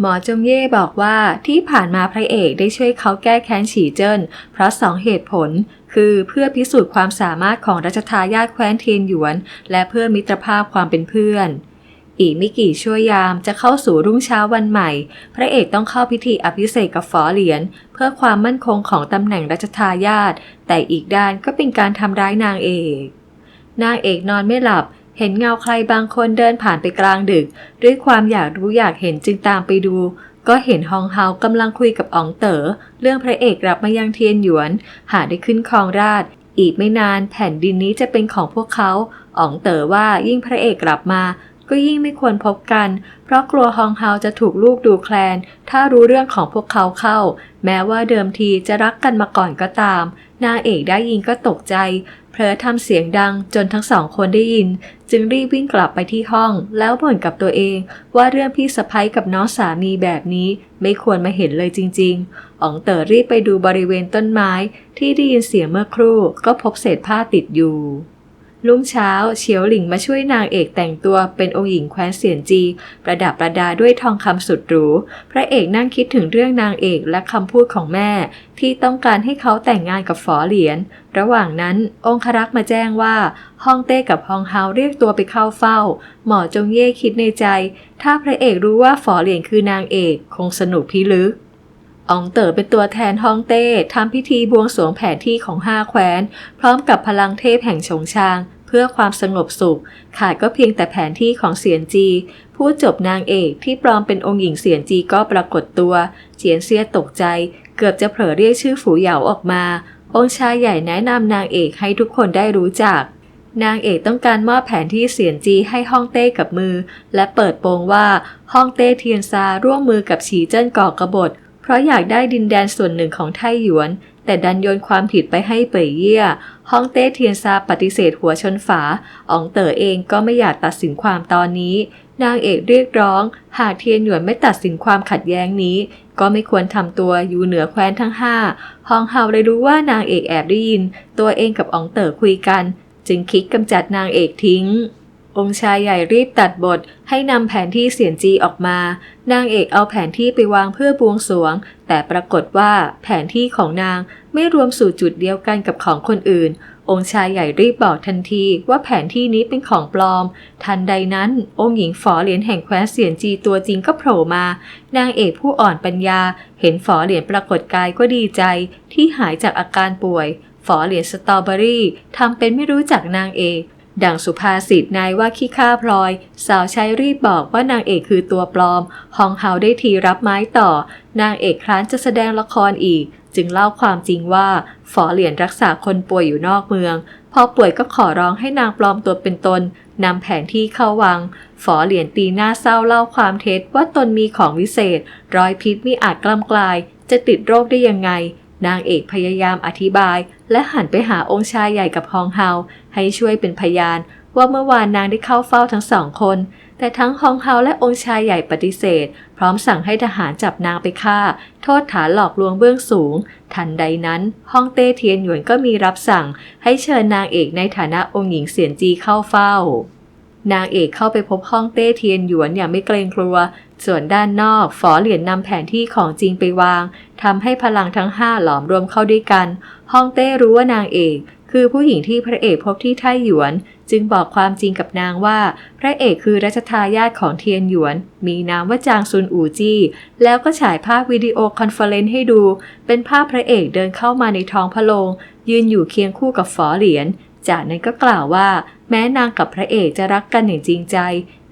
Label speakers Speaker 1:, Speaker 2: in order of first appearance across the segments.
Speaker 1: หมอจงเย่บอกว่าที่ผ่านมาพระเอกได้ช่วยเขาแก้แค้นฉีเจิ้นเพราะสองเหตุผล คือเพื่อพิสูจน์ความสามารถของรัชทายาทแคว้นเทียนหยวน และเพื่อมิตรภาพความเป็นเพื่อน อีกไม่กี่ชั่วยามจะเข้าสู่รุ่งเช้าวันใหม่ พระเอกต้องเข้าพิธีอภิเษกกับฝอเหรียญเพื่อความมั่นคงของตำแหน่งรัชทายาทแต่อีกด้านก็เป็นการทำร้ายนางเอก นางเอกนอนไม่หลับ เห็นเงาใครบางคนเดินผ่านไปกลางดึก ด้วยความอยากรู้อยากเห็นจึงตามไปดู ก็เห็นฮองเฮากำลังคุยกับอ๋องเต๋อเรื่องพระเอกกลับมายังเทียนหยวน หาได้ขึ้นครองราชอีกไม่นานแผ่นดินนี้จะเป็นของพวกเขาอ๋องเต๋อว่ายิ่งพระเอกกลับมา ก็ยิ่งไม่ควรพบกัน เพราะกลัวฮองเฮาจะถูกลูกดูแคลน ถ้ารู้เรื่องของพวกเขาเข้า แม้ว่าเดิมทีจะรักกันมาก่อนก็ตาม นางเอกได้ยินก็ตกใจ เผลอทำเสียงดังจนทั้งสองคนได้ยิน จึงรีบวิ่งกลับไปที่ห้อง แล้วบ่นกับตัวเอง ว่าเรื่องพี่สะพ้ยกับน้องสามีแบบนี้ไม่ควรมาเห็นเลยจริง ๆอ๋องเต๋อรีบไปดูบริเวณต้นไม้ ที่ได้ยินเสียงเมื่อครู่ ก็พบเศษผ้าติดอยู่ รุ่งเช้าเฉียวหลิงมาช่วยนางเอกแต่งตัวเป็นองค์หญิงแคว้นเสียนจี ประดับประดาด้วยทองคำสุดหรู พระเอกนั่งคิดถึงเรื่องนางเอกและคำพูดของแม่ ที่ต้องการให้เขาแต่งงานกับฝอเหรียญระหว่างนั้นองครักษ์มาแจ้งว่าฮองเต้กับฮองเฮาเรียกตัวไปเข้าเฝ้า หมอจงเย่คิดในใจ ถ้าพระเอกรู้ว่าฝอเหรียญคือนางเอกคงสนุกพิลึกอองเต๋อเป็นตัวแทนฮ่องเต้ทำพิธีบวงสรวงแผนที่ของห้าแคว้น พร้อมกับพลังเทพแห่งชงชาง พื่อความสงบสุข ขาดก็เพียงแต่แผนที่ของเสียนจี ผู้จบนางเอกที่ปลอมเป็นองค์หญิงเสียนจีก็ปรากฏตัว เจียนเซียตกใจ เกือบจะเผลอเรียกชื่อฝูเหยาออกมา องค์ชายใหญ่แนะนำนางเอกให้ทุกคนได้รู้จักนางเอกต้องการมอบแผนที่เสียนจีให้ฮ่องเต้กับมือ และเปิดโปงว่าฮ่องเต้เทียนซาร่วมมือกับฉีเจิ้นก่อกบฏ เพราะอยากได้ดินแดนส่วนหนึ่งของไทหยวน แต่ดันโยนความผิดไปให้เป่ยเย่ยฮ่องเต้เทียนซาปฏิเสธหัวชนฝาอ๋องเต๋อเองก็ไม่อยากตัดสินความตอนนี้ นางเอกเรียกร้อง หากเทียนหยวนไม่ตัดสินความขัดแย้งนี้ ก็ไม่ควรทำตัวอยู่เหนือแคว้นทั้งห้าฮองเฮาเลยรู้ว่านางเอกแอบได้ยิน ตัวเองกับอ๋องเต๋อคุยกัน จึงคิดกำจัดนางเอกทิ้ง องค์ชายใหญ่รีบตัดบท ให้นำแผนที่เสียนจีออกมา นางเอกเอาแผนที่ไปวางเพื่อบวงสวง แต่ปรากฏว่าแผนที่ของนางไม่รวมสู่จุดเดียวกันกับของคนอื่น องค์ชายใหญ่รีบบอกทันทีว่าแผนที่นี้เป็นของปลอม ทันใดนั้น องค์หญิงฝอเหรียญแห่งแคว้นเสียนจีตัวจริงก็โผล่มา นางเอกผู้อ่อนปัญญา เห็นฝอเหรียญปรากฏกายก็ดีใจ ที่หายจากอาการป่วย ฝอเหรียญสตรอเบอรี่ทำเป็นไม่รู้จักนางเอก ดังสุภาษิตนายว่าขี้ข้าพลอย สาวใช้รีบบอกว่านางเอกคือตัวปลอม ฮองเฮาได้ทีรับไม้ต่อ นางเอกครั้นจะแสดงละครอีก จึงเล่าความจริงว่าฝอเหรียญรักษาคนป่วยอยู่นอกเมือง พอป่วยก็ขอร้องให้นางปลอมตัวเป็นตนนำแผนที่เข้าวัง ฝอเหรียญตีหน้าเศร้าเล่าความเท็จว่าตนมีของวิเศษรอยพิษมิอาจกล้ำกลาย จะติดโรคได้ยังไง นางเอกพยายามอธิบาย และหันไปหาองค์ชายใหญ่กับฮองเฮาให้ช่วยเป็นพยาน ว่าเมื่อวานนางได้เข้าเฝ้าทั้งสองคน แต่ทั้งฮองเฮาและองค์ชายใหญ่ปฏิเสธ พร้อมสั่งให้ทหารจับนางไปฆ่า โทษฐานหลอกลวงเบื้องสูง ทันใดนั้นฮ่องเต้เทียนหยวนก็มีรับสั่ง ให้เชิญนางเอกในฐานะองค์หญิงเสียนจีเข้าเฝ้า นางเอกเข้าไปพบฮ่องเต้เทียนหยวนอย่างไม่เกรงกลัว ส่วนด้านนอกฝอเหรียญนำแผนที่ของจริงไปวางทำให้พลังทั้งห้าหลอมรวมเข้าด้วยกันฮ่องเต้รู้ว่านางเอก คือผู้หญิงที่พระเอกพบที่ไทหยวน จึงบอกความจริงกับนางว่า พระเอกคือรัชทายาทของเทียนหยวน มีนามว่าจางซุนอูจี้ แล้วก็ฉายภาพวิดีโอคอนเฟอเรนซ์ให้ดู เป็นภาพพระเอกเดินเข้ามาในท้องพระโรงยืนอยู่เคียงคู่กับฝอเหรียญจากนั้นก็กล่าวว่า แม้นางกับพระเอกจะรักกันอย่างจริงใจ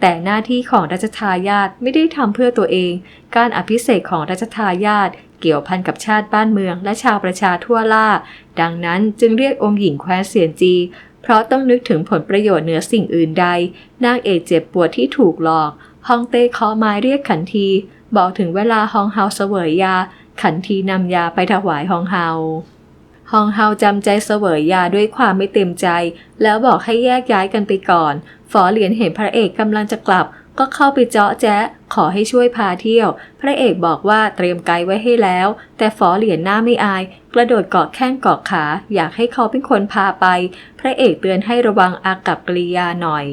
Speaker 1: แต่หน้าที่ของรัชทายาทไม่ได้ทำเพื่อตัวเอง การอภิเษกของรัชทายาทเกี่ยวพันกับชาติบ้านเมืองและชาวประชาทั่วล่า ดังนั้นจึงเรียกองค์หญิงแคว้นเสียนจี เพราะต้องนึกถึงผลประโยชน์เหนือสิ่งอื่นใด นางเอกเจ็บปวดที่ถูกหลอกฮองเต้เคาะไม้เรียกขันที บอกถึงเวลาฮองเฮาเสวยยา ขันทีนำยาไปถวายฮองเฮา ฮองเฮาจำใจเสวยยาด้วยความไม่เต็มใจ แล้วบอกให้แยกย้ายกันไปก่อน ฝอเหรียญเห็นพระเอกกำลังจะกลับ ก็เข้าไปเจาะแจ๊ะขอให้ช่วยพาเที่ยว พระเอกบอกว่าเตรียมไกด์ไว้ให้แล้ว แต่ฝอเหรียญหน้าไม่อาย กระโดดเกาะแข้งเกาะขา อยากให้เขาเป็นคนพาไป พระเอกเตือนให้ระวังอากับกริยาหน่อย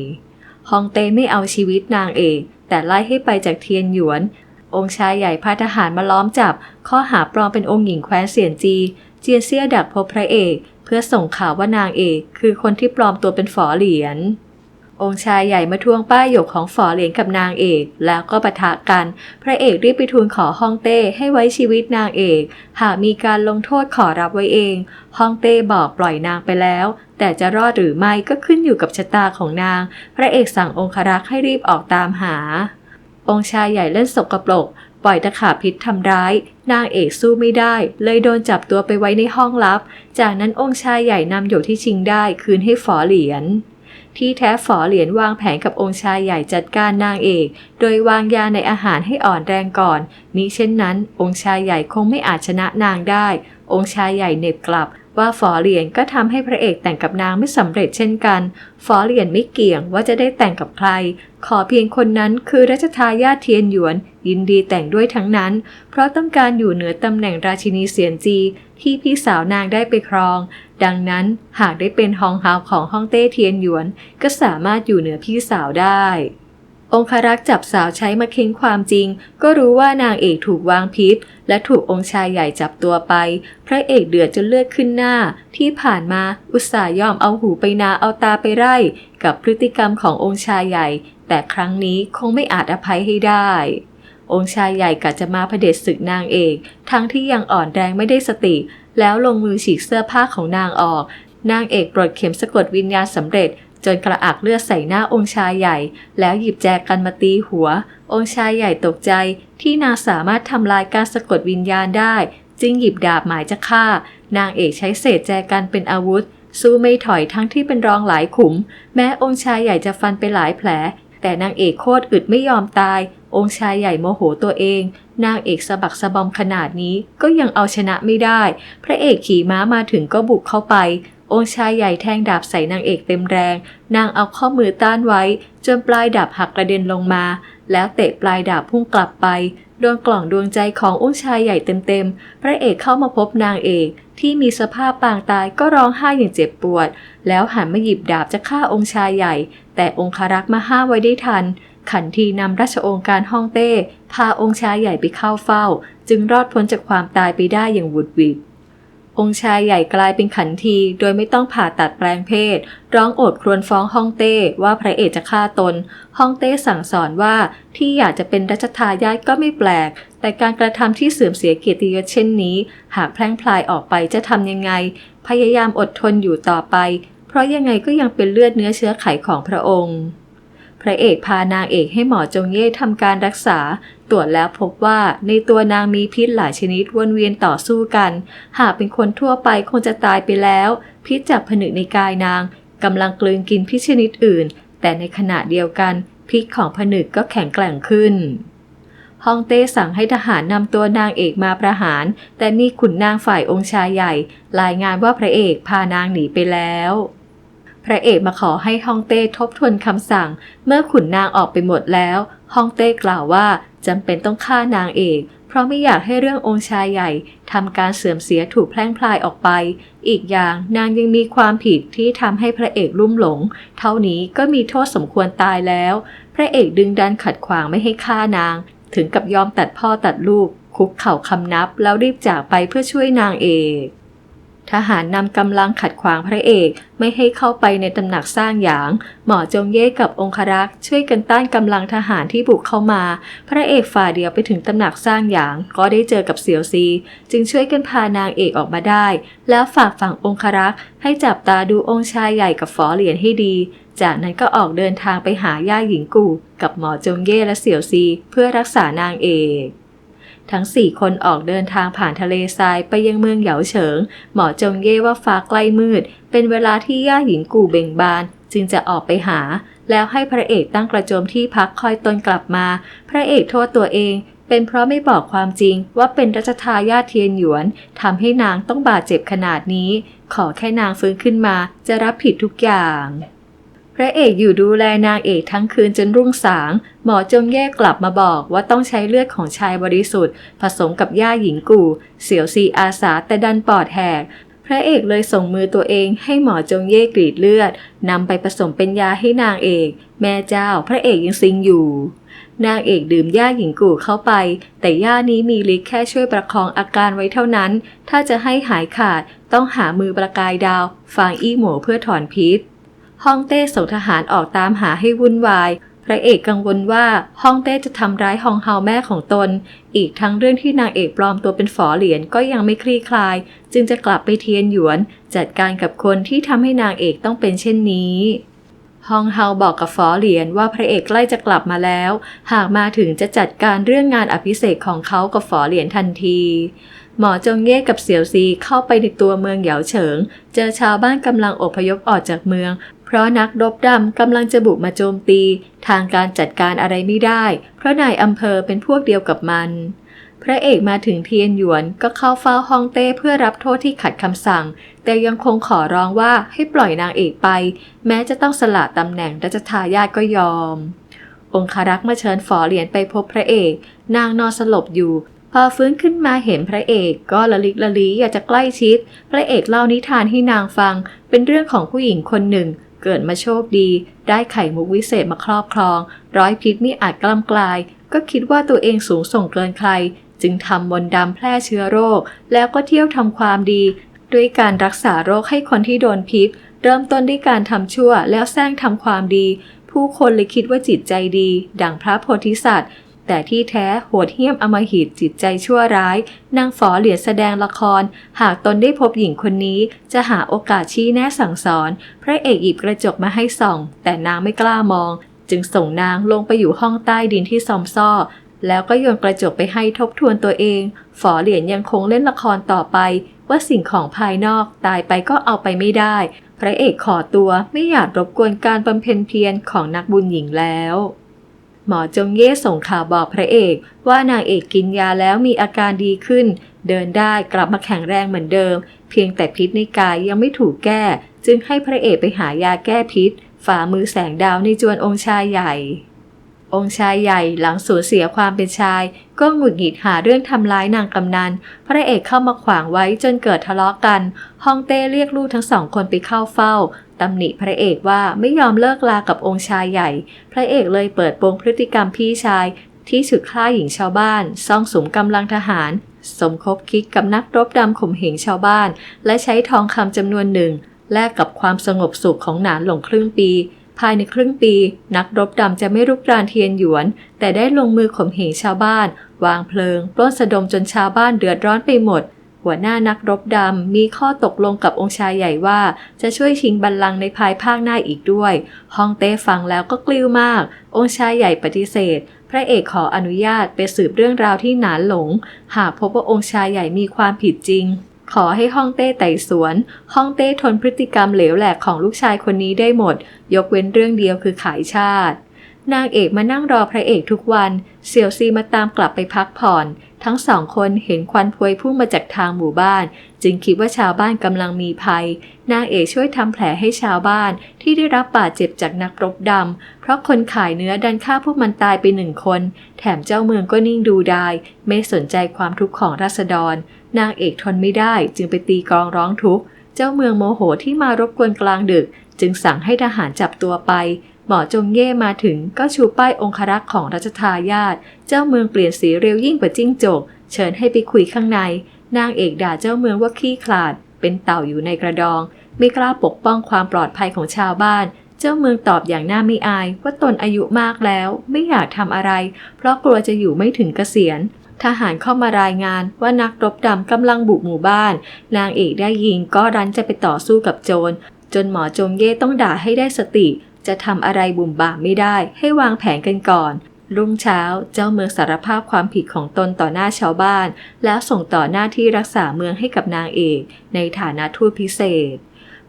Speaker 1: ฮองเต้ไม่เอาชีวิตนางเอก แต่ไล่ให้ไปจากเทียนหยวน องค์ชายใหญ่พาทหารมาล้อมจับ ข้อหาปลอมเป็นองค์หญิงแคว้นเสียนจี เจียเซียดักพบพระเอก เพื่อส่งข่าวว่านางเอกคือคนที่ปลอมตัวเป็นฝอเหรียญองค์ชายใหญ่มาทวงป้ายหยกของฝอเหรียญกับนางเอก แล้วก็ปะทะกัน พระเอกรีบไปทูลขอฮ่องเต้ให้ไว้ชีวิตนางเอก หากมีการลงโทษขอรับไว้เองฮ่องเต้บอกปล่อยนางไปแล้ว แต่จะรอดหรือไม่ก็ขึ้นอยู่กับชะตาของนาง พระเอกสั่งองครักษ์ให้รีบออกตามหา องค์ชายใหญ่เล่นสกปรก ปล่อยตะขาบพิษทำร้าย นางเอกสู้ไม่ได้ เลยโดนจับตัวไปไว้ในห้องลับ จากนั้นองค์ชายใหญ่นำหยกที่ชิงได้คืนให้ฝอเหรียญที่แท้ฝอเหรียญวางแผนกับองค์ชายใหญ่จัดการนางเอก โดยวางยาในอาหารให้อ่อนแรงก่อนมิเช่นนั้น องค์ชายใหญ่คงไม่อาจชนะนางได้ องค์ชายใหญ่เหน็บกลับ ว่าฝอเหรียญก็ทำให้พระเอกแต่งกับนางไม่สำเร็จเช่นกัน ฝอเหรียญไม่เกี่ยงว่าจะได้แต่งกับใคร ขอเพียงคนนั้นคือรัชทายาทเทียนหยวน ยินดีแต่งด้วยทั้งนั้น เพราะต้องการอยู่เหนือตำแหน่งราชินีเสียนจี ที่พี่สาวนางได้ไปครอง ดังนั้นหากได้เป็นฮองฮาวของฮ่องเต้เทียนหยวน ก็สามารถอยู่เหนือพี่สาวได้ องคารักษ์จับสาวใช้มาเค้นความจริง ก็รู้ว่านางเอกถูกวางพิษ และถูกองค์ชายใหญ่จับตัวไป พระเอกเดือดจนเลือดขึ้นหน้า ที่ผ่านมาอุตส่าห์ยอมเอาหูไปนาเอาตาไปไร่ กับพฤติกรรมขององค์ชายใหญ่ แต่ครั้งนี้คงไม่อาจอภัยให้ได้ องค์ชายใหญ่กะจะมาเผด็จศึกนางเอก ทั้งที่ยังอ่อนแรงไม่ได้สติ แล้วลงมือฉีกเสื้อผ้าของนางออก นางเอกปลดเข็มสะกดวิญญาณสำเร็จ จนกระอักเลือดใส่หน้าองค์ชายใหญ่ แล้วหยิบแจกันมาตีหัว องค์ชายใหญ่ตกใจที่นางสามารถทำลายการสะกดวิญญาณได้ จึงหยิบดาบหมายจะฆ่า นางเอกใช้เศษแจกันเป็นอาวุธ สู้ไม่ถอยทั้งที่เป็นรองหลายขุม แม้องค์ชายใหญ่จะฟันไปหลายแผล แต่นางเอกโคตรอึดไม่ยอมตาย องค์ชายใหญ่โมโหตัวเอง นางเอกสะบักสะบอมขนาดนี้ก็ยังเอาชนะไม่ได้ พระเอกขี่ม้ามาถึงก็บุกเข้าไป องค์ชายใหญ่แทงดาบใส่นางเอกเต็มแรง นางเอาข้อมือต้านไว้ จนปลายดาบหักกระเด็นลงมา แล้วเตะปลายดาบพุ่งกลับไป โดนกล่องดวงใจขององค์ชายใหญ่เต็มๆ พระเอกเข้ามาพบนางเอก ที่มีสภาพปางตายก็ร้องไห้อย่างเจ็บปวด แล้วหันมาหยิบดาบจะฆ่าองค์ชายใหญ่ แต่องคารักษ์มาห้ามไว้ได้ทัน ขันทีนำราชองค์การฮ่องเต้ พาองค์ชายใหญ่ไปเข้าเฝ้า จึงรอดพ้นจากความตายไปได้อย่างหวุดหวิด องค์ชายใหญ่กลายเป็นขันที โดยไม่ต้องผ่าตัดแปลงเพศ ร้องโอดครวญฟ้องฮ่องเต้ว่าพระเอกจะฆ่าตนฮ่องเต้สั่งสอนว่าที่อยากจะเป็นรัชทายาทก็ไม่แปลก แต่การกระทำที่เสื่อมเสียเกียรติยศเช่นนี้ หากแพร่งพลายออกไปจะทำยังไง พยายามอดทนอยู่ต่อไป เพราะยังไงก็ยังเป็นเลือดเนื้อเชื้อไขของพระองค์ พระเอกพานางเอกให้หมอจงเย่ทำการรักษา ตรวจแล้วพบว่าในตัวนางมีพิษหลายชนิดวนเวียนต่อสู้กัน หากเป็นคนทั่วไปคงจะตายไปแล้ว พิษจากผนึกในกายนางกำลังกลืนกินพิษชนิดอื่น แต่ในขณะเดียวกัน พิษของผนึกก็แข็งแกร่งขึ้นฮ่องเต้สั่งให้ทหารนำตัวนางเอกมาประหาร แต่มีขุนนางฝ่ายองค์ชายใหญ่ รายงานว่าพระเอกพานางหนีไปแล้ว ระเอกมาขอให้ฮ่องเต้ทบทวนคำสั่ง เมื่อขุนนางออกไปหมดแล้วฮ่องเต้กล่าวว่าจำเป็นต้องฆ่านางเอก เพราะไม่อยากให้เรื่ององค์ชายใหญ่ทำการเสื่อมเสียถูกแพร่งพลายออกไป อีกอย่างนางยังมีความผิดที่ทำให้พระเอกลุ่มหลง เท่านี้ก็มีโทษสมควรตายแล้ว พระเอกดึงดันขัดขวางไม่ให้ฆ่านาง ถึงกับยอมตัดพ่อตัดลูก คุกเข่าคำนับแล้วรีบจากไปเพื่อช่วยนางเอก ทหารนำกำลังขัดขวางพระเอกไม่ให้เข้าไปในตำหนักสร้างหยาง หมอจงเย่กับองครักษ์ช่วยกันต้านกำลังทหารที่บุกเข้ามา พระเอกฝ่าเดียวไปถึงตำหนักสร้างหยาง ก็ได้เจอกับเสี่ยวซี จึงช่วยกันพานางเอกออกมาได้ แล้วฝากฝั่งองครักษ์ให้จับตาดูองค์ชายใหญ่กับฝอเหรียญให้ดี จากนั้นก็ออกเดินทางไปหาย่าหญิงกู่กับหมอจงเย่และเสี่ยวซี เพื่อรักษานางเอก ทั้งสี่คนออกเดินทางผ่านทะเลทรายไปยังเมืองเหยาเฉิง หมอจงเย่ว่าฟ้าใกล้มืด เป็นเวลาที่ย่าหญิงกู่เบ่งบาน จึงจะออกไปหา แล้วให้พระเอกตั้งกระโจมที่พักคอยตนกลับมา พระเอกโทษตัวเอง เป็นเพราะไม่บอกความจริงว่าเป็นรัชทายาทเทียนหยวนทำให้นางต้องบาดเจ็บขนาดนี้ ขอแค่นางฟื้นขึ้นมาจะรับผิดทุกอย่าง ระเอกอยู่ดูแลนางเอกทั้งคืนจนรุ่งสาง หมอจงแยกกลับมาบอกว่าต้องใช้เลือดของชายบริสุทธิ์ ผสมกับย่าหญิงกู่ เสียวซีอาสาแต่ดันปอดแหก พระเอกเลยส่งมือตัวเองให้หมอจงเย่กรีดเลือดนำไปผสมเป็นยาให้นางเอก แม่เจ้าพระเอกยังซิงอยู่นางเอกดื่มย่าหญิงกู่เข้าไป แต่ย่านี้มีฤทธิ์แค่ช่วยประคองอาการไว้เท่านั้น ถ้าจะให้หายขาดต้องหามือประกายดาว ฟางอี้หมูเพื่อถอนพิษ ฮ่องเต้ส่งทหารออกตามหาให้วุ่นวาย พระเอกกังวลว่าฮ่องเต้จะทำร้ายฮองเฮาแม่ของตน อีกทั้งเรื่องที่นางเอกปลอมตัวเป็นฝอเหรียญก็ยังไม่คลี่คลาย จึงจะกลับไปเทียนหยวน จัดการกับคนที่ทำให้นางเอกต้องเป็นเช่นนี้ฮองเฮาบอกกับฝอเหรียญว่าพระเอกใกล้จะกลับมาแล้ว หากมาถึงจะจัดการเรื่องงานอภิเษกของเขากับฝอเหรียญทันที หมอจงเย่กับเสี่ยวซีเข้าไปในตัวเมืองเหยาเฉิง เจอชาวบ้านกำลังอพยพออกจากเมือง เพราะนักรบดำกำลังจะบุกมาโจมตี ทางการจัดการอะไรไม่ได้ เพราะนายอำเภอเป็นพวกเดียวกับมัน พระเอกมาถึงเทียนหยวนก็เข้าเฝ้าฮ่องเต้เพื่อรับโทษที่ขัดคำสั่ง แต่ยังคงขอร้องว่าให้ปล่อยนางเอกไป แม้จะต้องสละตำแหน่งรัชทายาทก็ยอมองคารักษ์มาเชิญฝอเหรียญไปพบพระเอก นางนอนสลบอยู่ พอฟื้นขึ้นมาเห็นพระเอกก็ละลิกละลีอยากจะใกล้ชิด พระเอกเล่านิทานให้นางฟัง เป็นเรื่องของผู้หญิงคนหนึ่ง เกิดมาโชคดี ได้ไข่มุกวิเศษมาครอบครอง ร้อยพิษม่อาจกล้ำกลาย ก็คิดว่าตัวเองสูงส่งเกินใคร จึงทำมนต์ดำแพร่เชื้อโรค แล้วก็เที่ยวทำความดี ด้วยการรักษาโรคให้คนที่โดนพิษ เริ่มต้นด้วยการทำชั่วแล้วแซงทำความดี ผู้คนเลยคิดว่าจิตใจดี ดังพระโพธิสัตว์ แต่ที่แท้โหดเหี้ยมอำมหิตจิตใจชั่วร้าย นางฝอเหลียญแสดงละคร หากตนได้พบหญิงคนนี้ จะหาโอกาสชี้แนะสั่งสอน พระเอกหยิบกระจกมาให้ส่อง แต่นางไม่กล้ามอง จึงส่งนางลงไปอยู่ห้องใต้ดินที่ซอมซ่อแล้วก็โยนกระจกไปให้ทบทวนตัวเอง ฝอเหรียญยังคงเล่นละครต่อไป ว่าสิ่งของภายนอกตายไปก็เอาไปไม่ได้ พระเอกขอตัวไม่อยากรบกวนการบำเพ็ญเพียรของนักบุญหญิงแล้ว หมอจงเย่ส่งข่าวบอกพระเอกว่านางเอกกินยาแล้วมีอาการดีขึ้น เดินได้กลับมาแข็งแรงเหมือนเดิม เพียงแต่พิษในกายยังไม่ถูกแก้ จึงให้พระเอกไปหายาแก้พิษ ฝ่ามือแสงดาวในจวนองค์ชายใหญ่ องค์ชายใหญ่หลังสูญเสียความเป็นชาย ก็หงุดหงิดหาเรื่องทำร้ายนางกำนัน พระเอกเข้ามาขวางไว้จนเกิดทะเลาะกัน ฮองเต้เรียกลูกทั้งสองคนไปเข้าเฝ้า ตำหนิพระเอกว่าไม่ยอมเลิกลากับองค์ชายใหญ่ พระเอกเลยเปิดโปงพฤติกรรมพี่ชาย ที่ฉุดฆ่าหญิงชาวบ้าน ซ่องสมกำลังทหาร สมคบคิดกับนักรบดำข่มเหงชาวบ้าน และใช้ทองคำจำนวนหนึ่ง แลกกับความสงบสุขของหนานหลงครึ่งปี ภายในครึ่งปี นักรบดำจะไม่รุกรานเทียนหยวน แต่ได้ลงมือข่มเหงชาวบ้าน วางเพลิงปล้นสะดมจนชาวบ้านเดือดร้อนไปหมด หัวหน้านักรบดำมีข้อตกลงกับองค์ชายใหญ่ว่า จะช่วยชิงบัลลังก์ในภายภาคหน้าอีกด้วยฮ่องเต้ฟังแล้วก็กลิ้วมาก องค์ชายใหญ่ปฏิเสธ พระเอกขออนุญาตไปสืบเรื่องราวที่หนานหลง หากพบว่าองค์ชายใหญ่มีความผิดจริง ขอให้ฮ่องเต้ไต่สวน ฮ่องเต้ทนพฤติกรรมเหลวแหลกของลูกชายคนนี้ได้หมด ยกเว้นเรื่องเดียวคือขายชาติ นางเอกมานั่งรอพระเอกทุกวัน เสี่ยวซีมาตามกลับไปพักผ่อน ทั้งสองคนเห็นควันพวยพุ่งมาจากทางหมู่บ้าน จึงคิดว่าชาวบ้านกำลังมีภัย นางเอกช่วยทำแผลให้ชาวบ้านที่ได้รับบาดเจ็บจากนักรบดำ เพราะคนขายเนื้อดันฆ่าพวกมันตายไปหนึ่งคน แถมเจ้าเมืองก็นิ่งดูได้ไม่สนใจความทุกข์ของราษฎร นางเอกทนไม่ได้จึงไปตีกลองร้องทุกข์ เจ้าเมืองโมโหที่มารบกวนกลางดึก จึงสั่งให้ทหารจับตัวไป หมอจงเย่มาถึงก็ชูป้ายองครักษ์ของรัชทายาทเจ้าเมืองเปลี่ยนสีเร็วยิ่งกว่าจิ้งจก เชิญให้ไปคุยข้างใน นางเอกด่าเจ้าเมืองว่าขี้ขลาด เป็นเต่าอยู่ในกระดอง ไม่กล้าปกป้องความปลอดภัยของชาวบ้าน เจ้าเมืองตอบอย่างหน่าไม่อาย ว่าตนอายุมากแล้ว ไม่อยากทำอะไร เพราะกลัวจะอยู่ไม่ถึงเกษียณทหารเข้ามารายงานว่านักรบดำกำลังบุกหมู่บ้าน นางเอกได้ยินก็รันจะไปต่อสู้กับโจร จนหมอจงเย่ต้องด่าให้ได้สติ จะทำอะไรบุ่มบ่ามไม่ได้ให้วางแผนกันก่อน รุ่งเช้าเจ้าเมืองสารภาพความผิดของตนต่อหน้าชาวบ้าน แล้วส่งต่อหน้าที่รักษาเมืองให้กับนางเอก ในฐานะทูตพิเศษ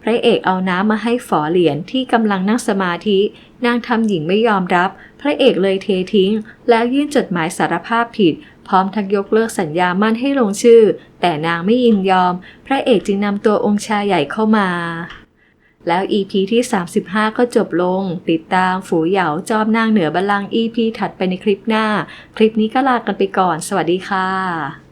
Speaker 1: พระเอกเอาน้ำมาให้ฝอเหรียญที่กำลังนั่งสมาธิ นางทำหญิงไม่ยอมรับ พระเอกเลยเททิ้ง แล้วยื่นจดหมายสารภาพผิดพร้อมทั้งยกเลิกสัญญามั่นให้ลงชื่อ แต่นางไม่ยินยอม พระเอกจึงนำตัวองค์ชายใหญ่เข้ามา แล้ว EP ที่ 35 ก็จบลง ติดตามฝูเหยาจอมนางเหนือบัลลังก์ EP ถัดไปในคลิปหน้า คลิปนี้ก็ลากันไปก่อน สวัสดีค่ะ